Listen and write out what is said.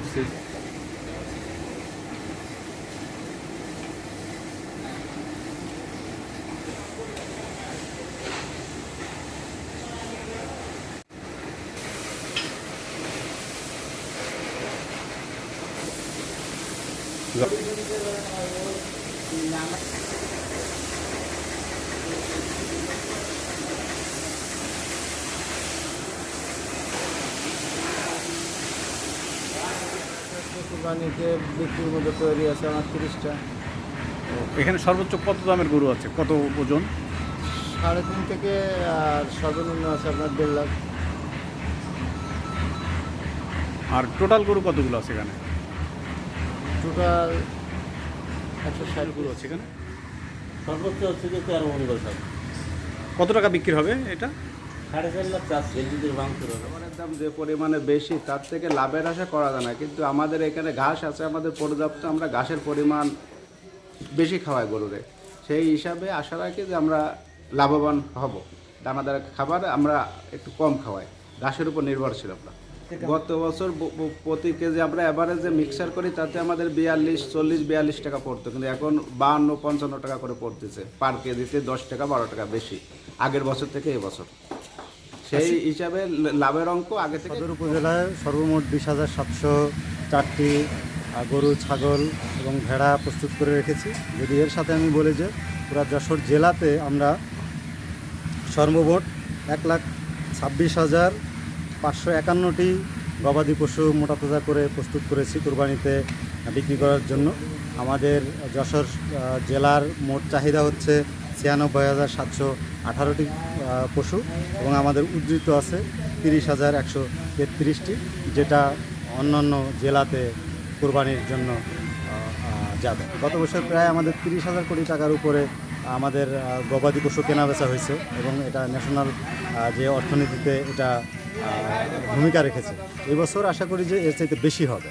você. Você Gracias. কুরবানিতে বিক্রির মধ্যে তৈরি আছে আমার তিরিশটা। এখানে সর্বোচ্চ কত দামের গরু আছে? কত ওজন? সাড়ে তিন থেকে আর সর্বনিম্ন আছে আপনার দেড় লাখ। আর টোটাল গরু কতগুলো আছে এখানে? টোটাল একশো ষাট গরু আছে এখানে? সর্বোচ্চ হচ্ছে যে তেরো মন কত টাকা বিক্রি হবে এটা? খাবারের দাম যে পরিমাণে বেশি তার থেকে লাভের আশা করা যায় না। কিন্তু আমাদের এখানে ঘাস আছে আমাদের পর্যাপ্ত আমরা ঘাসের পরিমাণ বেশি খাওয়াই গরুরে। সেই হিসাবে আশা রাখি যে আমরা লাভবান হব। দানাদার খাবার আমরা একটু কম খাওয়াই। ঘাসের উপর নির্ভরশীল আমরা। গত বছর প্রতি কেজি আমরা অ্যাভারেজে মিক্সার করি তাতে আমাদের বিয়াল্লিশ চল্লিশ বিয়াল্লিশ টাকা পড়তো। কিন্তু এখন বাহান্ন পঞ্চান্ন টাকা করে পড়তেছে। পার কেজিতে দশ টাকা বারো টাকা বেশি। আগের বছর থেকে এবছর সেই হিসাবে লাভের অঙ্ক আগে থেকে সদর উপজেলায় সর্বমোট বিশ হাজার সাতশো চারটি গরু ছাগল এবং ভেড়া প্রস্তুত করে রেখেছি। যদি এর সাথে আমি বলি যে পুরা যশোর জেলাতে আমরা সর্বমোট এক লাখ ছাব্বিশ হাজার পাঁচশো একান্নটি গবাদি পশু মোটা তাজা করে প্রস্তুত করেছি কোরবানিতে বিক্রি করার জন্য। আমাদের যশোর জেলার মোট চাহিদা হচ্ছে ছিয়ানব্বই হাজার সাতশো আঠারোটি। পশু এবং আমাদের উদ্ধৃত আছে তিরিশ হাজার একশো তেত্রিশটি, যেটা অন্যান্য জেলাতে কোরবানির জন্য যাবে। গত বছর প্রায় আমাদের তিরিশ হাজার কোটি টাকার উপরে আমাদের গবাদি পশু কেনা বেচা হয়েছে এবং এটা ন্যাশনাল যে অর্থনীতিতে এটা ভূমিকা রেখেছে। এবছর আশা করি যে এর চাইতে বেশি হবে।